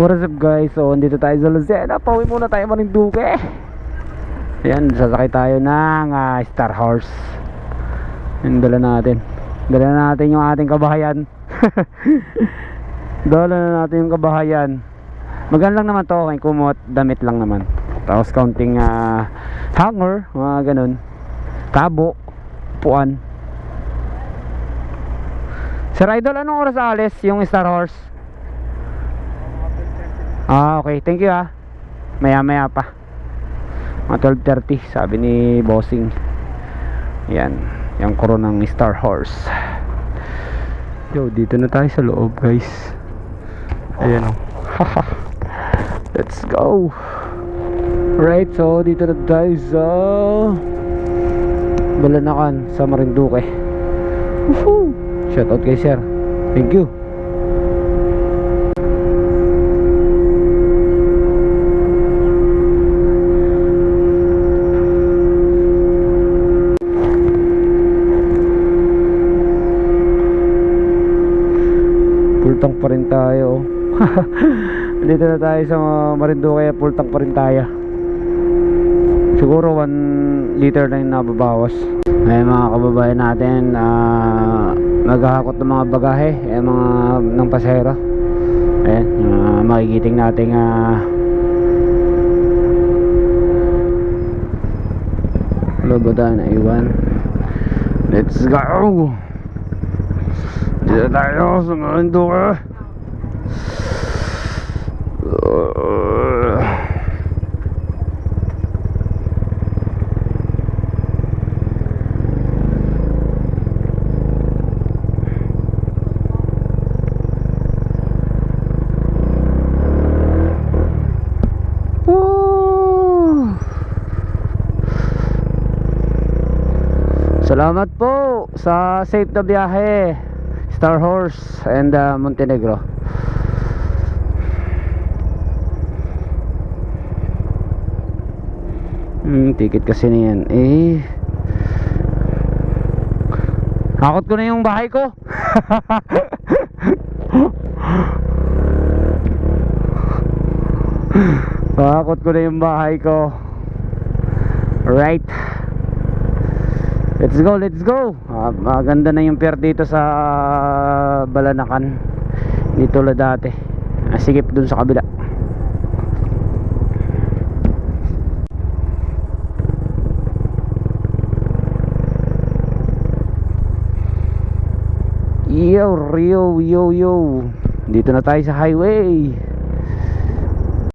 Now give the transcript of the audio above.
What is up guys? So, andito tayo sa Lucena. Pauwi muna tayo Marinduque. Ayan, sasakay tayo ng ah, Star Horse. Yung dala natin. Dala natin yung ating kabahayan. dala na natin yung kabahayan. Magan lang naman to. May kumot, damit lang naman. Tapos counting ah, hanger, mga ganun. Kabo, puan. Sir Idol, anong oras alis yung Star Horse? Ah, okay. Thank you ah. Maya maya pa. Mga 12.30 sabi ni Bossing. Yan. Yung kuro ng Star Horse. Yo, dito na tayo sa loob guys. Ayan o. Let's go. Right, so dito na tayo sa Balanakan sa Marinduque. Woohoo! Shoutout kay sir. Thank you. Pultang pa rin tayo. Dito na tayo sa Marinduque, pultang pa rin tayo. Siguro 1 liter na yung nababawas. Ay mga kababayan natin, ah, naghahakot ng mga bagahe, eh, mga ng pasahero. Ayan, uh, makikiting nating ah, wala ba tayo na iwan? Let's go! Dito tayo sa. Uh, Woo! Salamat po sa safe na biyahe Star Horse and uh, Montenegro. Hmm, ticket kasi na yan. Eh. Hakot ko na yung bahay ko. Hakot ko na yung bahay ko. Right Let's go, let's go. Ah, Maganda na yung pier dito sa Balanakan. Hindi tulad dati. Ah, Sigip dun sa kabila. Yo, yo, yo, yo. Dito na tayo sa highway